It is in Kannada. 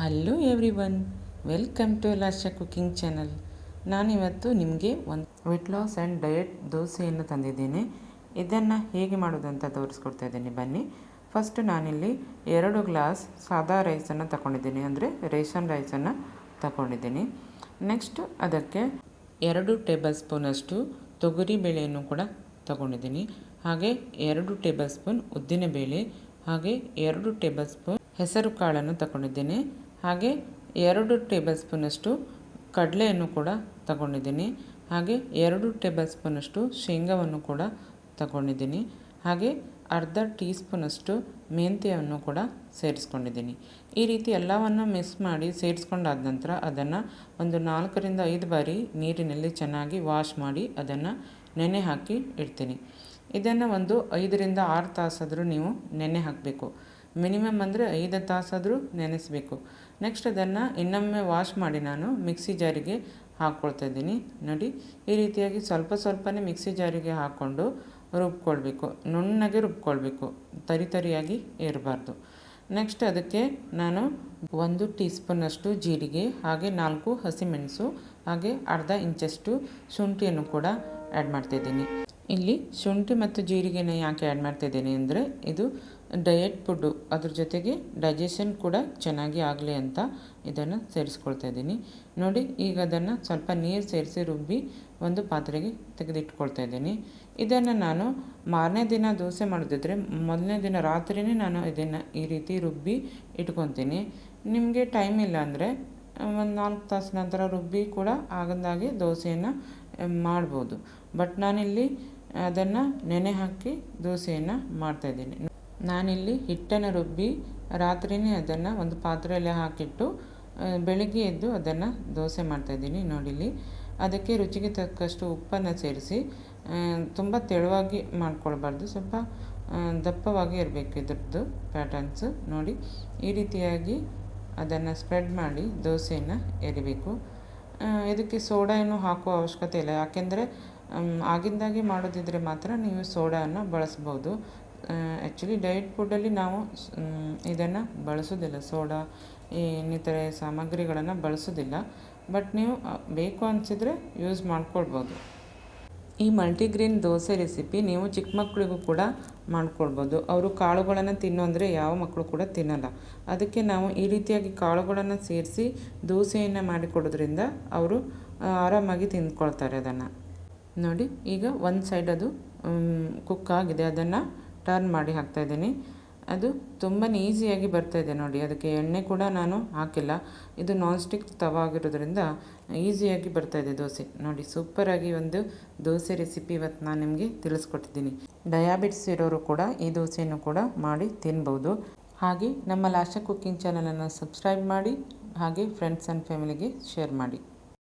Hello everyone welcome to Lasha cooking channel ನಾನಿವತ್ತು ನಿಮಗೆ ಒಂದು ವೆಟ್ ಲಾಸ್ ಆ್ಯಂಡ್ ಡಯಟ್ ದೋಸೆಯನ್ನು ತಂದಿದ್ದೀನಿ. ಇದನ್ನು ಹೇಗೆ ಮಾಡೋದಂತ ತೋರಿಸ್ಕೊಡ್ತಾ ಇದ್ದೀನಿ. ಬನ್ನಿ. ಫಸ್ಟ್ ನಾನಿಲ್ಲಿ ಎರಡು ಗ್ಲಾಸ್ ಸಾದಾ ರೈಸನ್ನು ತಗೊಂಡಿದ್ದೀನಿ ಅಂದರೆ ರೇಷನ್ ರೈಸನ್ನು ತಗೊಂಡಿದ್ದೀನಿ ನೆಕ್ಸ್ಟ್ ಅದಕ್ಕೆ ಎರಡು ಟೇಬಲ್ ಸ್ಪೂನಷ್ಟು ತೊಗರಿ ಬೇಳೆಯನ್ನು ಕೂಡ ತಗೊಂಡಿದ್ದೀನಿ ಹಾಗೆ ಎರಡು ಟೇಬಲ್ ಸ್ಪೂನ್ ಉದ್ದಿನಬೇಳೆ, ಹಾಗೆ ಎರಡು ಟೇಬಲ್ ಸ್ಪೂನ್ ಹೆಸರು ಕಾಳನ್ನು ತಗೊಂಡಿದ್ದೀನಿ ಹಾಗೆ ಎರಡು ಟೇಬಲ್ ಸ್ಪೂನಷ್ಟು ಕಡಲೆಯನ್ನು ಕೂಡ ತಗೊಂಡಿದ್ದೀನಿ. ಹಾಗೆ ಎರಡು ಟೇಬಲ್ ಸ್ಪೂನಷ್ಟು ಶೇಂಗಾವನ್ನು ಕೂಡ ತಗೊಂಡಿದ್ದೀನಿ. ಹಾಗೆ ಅರ್ಧ ಟೀ ಸ್ಪೂನಷ್ಟು ಮೆಂತ್ಯವನ್ನು ಕೂಡ ಸೇರಿಸ್ಕೊಂಡಿದ್ದೀನಿ. ಈ ರೀತಿ ಎಲ್ಲವನ್ನು ಮಿಕ್ಸ್ ಮಾಡಿ ಸೇರಿಸ್ಕೊಂಡಾದ ನಂತರ ಅದನ್ನು ಒಂದು ನಾಲ್ಕರಿಂದ ಐದು ಬಾರಿ ನೀರಿನಲ್ಲಿ ಚೆನ್ನಾಗಿ ವಾಶ್ ಮಾಡಿ ಅದನ್ನು ನೆನೆ ಹಾಕಿ ಇಡ್ತೀನಿ. ಇದನ್ನು ಒಂದು ಐದರಿಂದ ಆರು ತಾಸಾದರೂ ನೀವು ನೆನೆ ಹಾಕಬೇಕು. ಮಿನಿಮಮ್ ಅಂದರೆ ಐದು ತಾಸಾದರೂ ನೆನೆಸಬೇಕು. ನೆಕ್ಸ್ಟ್ ಅದನ್ನು ಇನ್ನೊಮ್ಮೆ ವಾಶ್ ಮಾಡಿ ನಾನು ಮಿಕ್ಸಿ ಜಾರಿಗೆ ಹಾಕ್ಕೊಳ್ತಾ ಇದ್ದೀನಿ. ನೋಡಿ, ಈ ರೀತಿಯಾಗಿ ಸ್ವಲ್ಪ ಸ್ವಲ್ಪನೇ ಮಿಕ್ಸಿ ಜಾರಿಗೆ ಹಾಕ್ಕೊಂಡು ರುಬ್ಕೊಳ್ಬೇಕು. ನುಣ್ಣಗೆ ರುಬ್ಕೊಳ್ಬೇಕು. ತರಿ ತರಿಯಾಗಿ ಇರಬಾರ್ದು. ನೆಕ್ಸ್ಟ್ ಅದಕ್ಕೆ ನಾನು ಒಂದು ಟೀ ಸ್ಪೂನಷ್ಟು ಜೀರಿಗೆ, ಹಾಗೆ ನಾಲ್ಕು ಹಸಿಮೆಣಸು, ಹಾಗೆ ಅರ್ಧ ಇಂಚಷ್ಟು ಶುಂಠಿಯನ್ನು ಕೂಡ ಆ್ಯಡ್ ಮಾಡ್ತಾಯಿದ್ದೀನಿ ಇಲ್ಲಿ ಶುಂಠಿ ಮತ್ತು ಜೀರಿಗೆನ ಯಾಕೆ ಆ್ಯಡ್ ಮಾಡ್ತಿದ್ದೀನಿ ಅಂದರೆ, ಇದು ಡಯಟ್ ಫುಡ್ಡು ಅದ್ರ ಜೊತೆಗೆ ಡೈಜೆಷನ್ ಕೂಡ ಚೆನ್ನಾಗಿ ಆಗಲಿ ಅಂತ ಇದನ್ನು ಸೇರಿಸ್ಕೊಳ್ತಾ ಇದ್ದೀನಿ. ನೋಡಿ, ಈಗ ಅದನ್ನು ಸ್ವಲ್ಪ ನೀರು ಸೇರಿಸಿ ರುಬ್ಬಿ ಒಂದು ಪಾತ್ರೆಗೆ ತೆಗೆದಿಟ್ಕೊಳ್ತಾ ಇದ್ದೀನಿ. ಇದನ್ನು ನಾನು ಮಾರನೇ ದಿನ ದೋಸೆ ಮಾಡೋದಿದ್ರೆ ಮೊದಲನೇ ದಿನ ರಾತ್ರಿಯೇ ನಾನು ಇದನ್ನು ಈ ರೀತಿ ರುಬ್ಬಿ ಇಟ್ಕೊತೀನಿ. ನಿಮಗೆ ಟೈಮ್ ಇಲ್ಲ ಅಂದರೆ ಒಂದು ನಾಲ್ಕು ತಾಸು ನಂತರ ರುಬ್ಬಿ ಕೂಡ ಆಗಂದಾಗೆ ದೋಸೆಯನ್ನು ಮಾಡ್ಬೋದು. ಬಟ್ ನಾನಿಲ್ಲಿ ಅದನ್ನು ನೆನೆ ಹಾಕಿ ದೋಸೆಯನ್ನು ಮಾಡ್ತಾಯಿದ್ದೀನಿ ನಾನಿಲ್ಲಿ ಹಿಟ್ಟನ್ನು ರುಬ್ಬಿ ರಾತ್ರಿಯೇ ಅದನ್ನು ಒಂದು ಪಾತ್ರೆಯಲ್ಲಿ ಹಾಕಿಟ್ಟು ಬೆಳಿಗ್ಗೆ ಎದ್ದು ಅದನ್ನು ದೋಸೆ ಮಾಡ್ತಾಯಿದ್ದೀನಿ ನೋಡಿಲಿ ಅದಕ್ಕೆ ರುಚಿಗೆ ತಕ್ಕಷ್ಟು ಉಪ್ಪನ್ನು ಸೇರಿಸಿ ತುಂಬ ತೆಳುವಾಗಿ ಮಾಡ್ಕೊಳ್ಬಾರ್ದು, ಸ್ವಲ್ಪ ದಪ್ಪವಾಗಿ ಇರಬೇಕು ಇದ್ರದ್ದು ಪ್ಯಾಟರ್ನ್ಸು ನೋಡಿ. ಈ ರೀತಿಯಾಗಿ ಅದನ್ನು ಸ್ಪ್ರೆಡ್ ಮಾಡಿ ದೋಸೆಯನ್ನು ಎರಿಬೇಕು. ಇದಕ್ಕೆ ಸೋಡಾ ಏನು ಹಾಕುವ ಅವಶ್ಯಕತೆ ಇಲ್ಲ, ಯಾಕೆಂದರೆ ಆಗಿಂದಾಗೆ ಮಾಡೋದಿದ್ರೆ ಮಾತ್ರ ನೀವು ಸೋಡಾನ ಬಳಸ್ಬೋದು. ಆ್ಯಕ್ಚುಲಿ ಡಯಟ್ ಫುಡ್ಡಲ್ಲಿ ನಾವು ಇದನ್ನು ಬಳಸೋದಿಲ್ಲ. ಸೋಡಾ ಇನ್ನಿತರೆ ಸಾಮಗ್ರಿಗಳನ್ನು ಬಳಸೋದಿಲ್ಲ. ಬಟ್ ನೀವು ಬೇಕು ಅನಿಸಿದರೆ ಯೂಸ್ ಮಾಡ್ಕೊಳ್ಬೋದು. ಈ ಮಲ್ಟಿಗ್ರೀನ್ ದೋಸೆ ರೆಸಿಪಿ ನೀವು ಚಿಕ್ಕ ಮಕ್ಕಳಿಗೂ ಕೂಡ ಮಾಡ್ಕೊಳ್ಬೋದು. ಅವರು ಕಾಳುಗಳನ್ನು ತಿನ್ನು ಅಂದರೆ ಯಾವ ಮಕ್ಕಳು ಕೂಡ ತಿನ್ನಲ್ಲ. ಅದಕ್ಕೆ ನಾವು ಈ ರೀತಿಯಾಗಿ ಕಾಳುಗಳನ್ನು ಸೇರಿಸಿ ದೋಸೆಯನ್ನು ಮಾಡಿಕೊಡೋದ್ರಿಂದ ಅವರು ಆರಾಮಾಗಿ ತಿಂದ್ಕೊಳ್ತಾರೆ ಅದನ್ನು. ನೋಡಿ, ಈಗ ಒಂದು ಸೈಡ್ ಅದು ಕುಕ್ ಆಗಿದೆ. ಅದನ್ನು ಟರ್ನ್ ಮಾಡಿ ಹಾಕ್ತಾಯಿದ್ದೀನಿ ಅದು ತುಂಬಾ ಈಸಿಯಾಗಿ ಇದೆ ನೋಡಿ. ಅದಕ್ಕೆ ಎಣ್ಣೆ ಕೂಡ ನಾನು ಹಾಕಿಲ್ಲ. ಇದು ನಾನ್ ಸ್ಟಿಕ್ ತವ ಆಗಿರೋದ್ರಿಂದ ಈಸಿಯಾಗಿ ಇದೆ ದೋಸೆ. ನೋಡಿ ಸೂಪರಾಗಿ ಒಂದು ದೋಸೆ ರೆಸಿಪಿ ಇವತ್ತು ನಾನು ನಿಮಗೆ ತಿಳಿಸ್ಕೊಟ್ಟಿದ್ದೀನಿ. ಡಯಾಬಿಟಿಸ್ ಇರೋರು ಕೂಡ ಈ ದೋಸೆಯನ್ನು ಕೂಡ ಮಾಡಿ ತಿನ್ಬೋದು. ಹಾಗೆ ನಮ್ಮ ಲಾಶ ಕುಕ್ಕಿಂಗ್ ಚಾನಲನ್ನು ಸಬ್ಸ್ಕ್ರೈಬ್ ಮಾಡಿ, ಹಾಗೆ ಫ್ರೆಂಡ್ಸ್ ಆ್ಯಂಡ್ ಫ್ಯಾಮಿಲಿಗೆ ಶೇರ್ ಮಾಡಿ.